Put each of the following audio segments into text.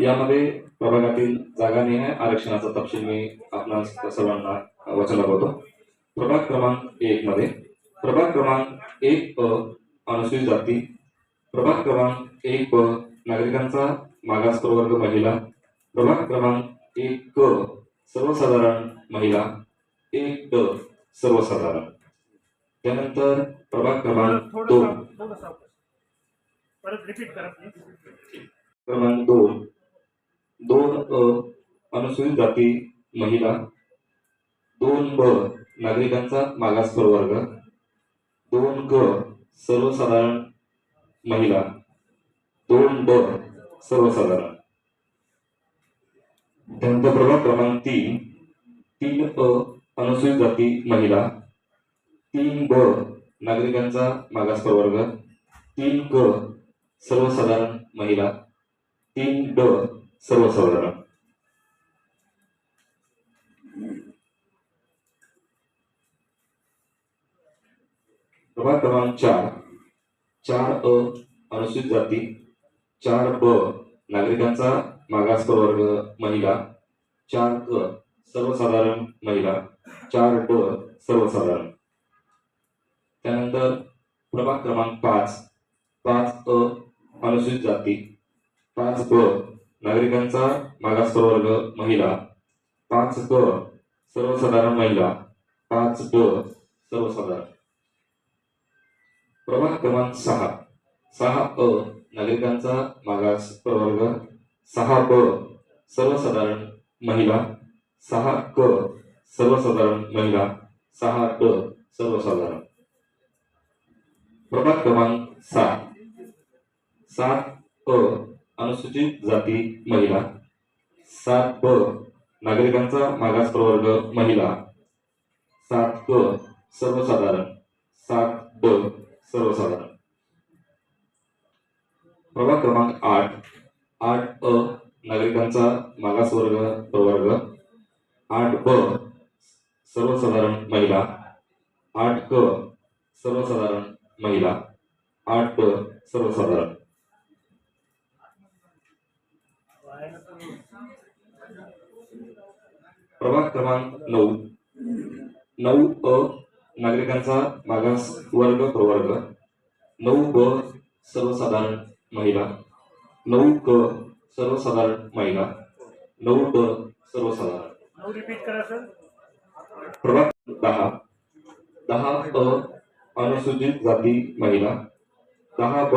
यामध्ये प्रभागातील जागा निर्णय आरक्षणाचा तपशील मी आपणास सर्वांना वाचायला लावतो प्रभाग क्रमांक एक मध्ये प्रभाग क्रमांक एक अ अनुसूचित जाती प्रभाग क्रमांक एक ब नागरिकांचा मागास प्रवर्ग महिला प्रभाग क्रमांक एक क सर्वसाधारण महिला एक ड सर्वसाधारण. त्यानंतर प्रभाग क्रमांक दोन. क्रमांक दोन. दोन अ अनुसूचित जाती महिला दोन ब नागरिकांचा मागास प्रवर्ग दोन ग सर्वसाधारण महिला दोन ब सर्वसाधारण. त्यानंतर प्रभाग क्रमांक तीन तीन अ अनुसूचित जाती महिला तीन ब नागरिकांचा मागास प्रवर्ग तीन ग सर्वसाधारण महिला तीन ड सर्वसाधारण. प्रभाग क्रमांक चार. चार अ अनुसूचित जाती. चार ब नागरिकांचा मागास प्रवर्ग महिला. चार क सर्वसाधारण महिला. चार ड सर्वसाधारण. त्यानंतर प्रभाग क्रमांक पाच. पाच अ अनुसूचित जाती. पाच ब नागरिकांचा मागास प्रवर्ग महिला पाच क सर्वसाधारण महिला पाच प सर्वसाधारण. प्रभाग क्रमांक सहा. सहा अ नागरिकांचा मागास प्रवर्ग सहा ब सर्वसाधारण महिला सहा क सर्वसाधारण महिला सहा ड सर्वसाधारण. प्रभाग क्रमांक सात. सात अ अनुसूचित जाती महिला सात ब नागरिकांचा मागास प्रवर्ग महिला सात क सर्वसाधारण सात ब सर्वसाधारण. प्रभाग क्रमांक आठ आठ अ नागरिकांचा मागास वर्ग प्रवर्ग. आठ ब सर्वसाधारण महिला. आठ क सर्वसाधारण महिला. आठ ब सर्वसाधारण. प्रभाग क्रमांक नऊ. नऊ अ नागरिकांचा मागास वर्ग प्रवर्ग. नऊ ब सर्वसाधारण महिला. नऊ क सर्वसाधारण महिला. नऊ ड सर्वसाधारण. नाव रिपीट करा सर प्रभाग दहा. दहा अ अनुसूचित जाती महिला. दहा ब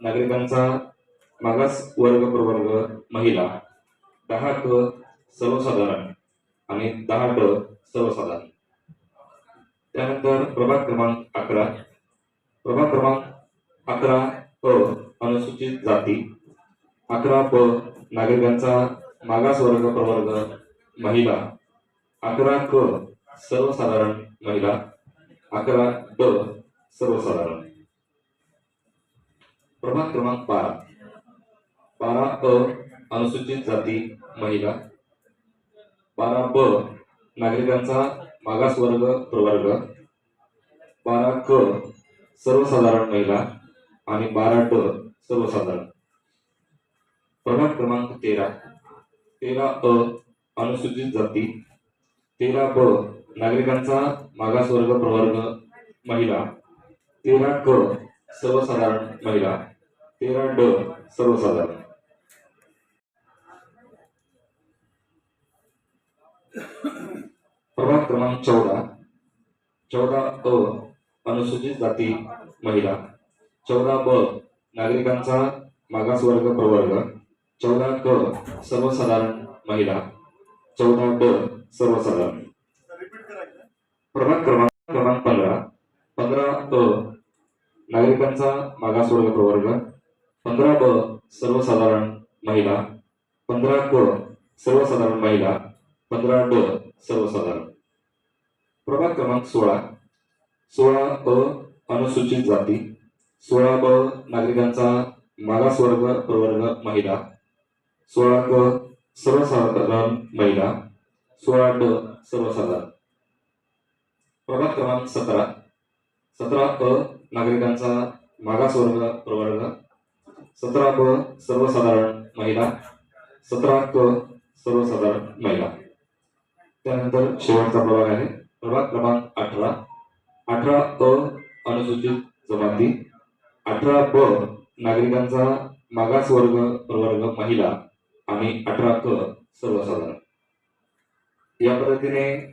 नागरिकांचा मागास वर्ग प्रवर्ग महिला. दहा क सर्वसाधारण. आणि दहा ड सर्वसाधारण. त्यानंतर प्रभाग क्रमांक अकरा. प्रभाग क्रमांक अकरा अ अनुसूचित जाती. अकरा ब नागरिकांचा मागास वर्ग प्रवर्ग महिला. अकरा क सर्वसाधारण महिला. अकरा ड सर्वसाधारण. प्रभाग क्रमांक बारा. बारा अ अनुसूचित जाती महिला. बारा ब नागरिकांचा मागास वर्ग प्रवर्ग. बारा क सर्वसाधारण महिला आणि बारा ड सर्वसाधारण. प्रभाग क्रमांक तेरा. तेरा अ अनुसूचित जाती. तेरा ब नागरिकांचा मागास वर्ग प्रवर्ग महिला. तेरा क सर्वसाधारण महिला. तेरा ड सर्वसाधारण. प्रभाग क्रमांक चौदा. चौदा अ अनुसूचित जाती महिला. चौदा ब नागरिकांचा मागास वर्ग प्रवर्ग. चौदा क सर्वसाधारण महिला. चौदा ब सर्वसाधारण. प्रभाग क्रमांक क्रमांक पंधरा. पंधरा अ नागरिकांचा मागास वर्ग प्रवर्ग. पंधरा ब सर्वसाधारण महिला. पंधरा क सर्वसाधारण महिला. पंधरा ड सर्वसाधारण. प्रभाग क्रमांक सोळा. सोळा अ अनुसूचित जाती. सोळा ब नागरिकांचा मागास वर्ग प्रवर्ग महिला. सोळा क सर्वसाधारण महिला. सोळा ड सर्वसाधारण. प्रभाग क्रमांक सतरा. सतरा अ नागरिकांचा मागास वर्ग प्रवर्ग. सतरा ब सर्वसाधारण महिला. सतरा क सर्वसाधारण महिला. त्यानंतर शेवटचा प्रभाग आहे. प्रभाग क्रमांक अठरा. अठरा अ अनुसूचित जमाती. अठरा ब नागरिकांचा मागास वर्ग प्रवर्ग महिला आणि अठरा क सर्वसाधारण. या पद्धतीने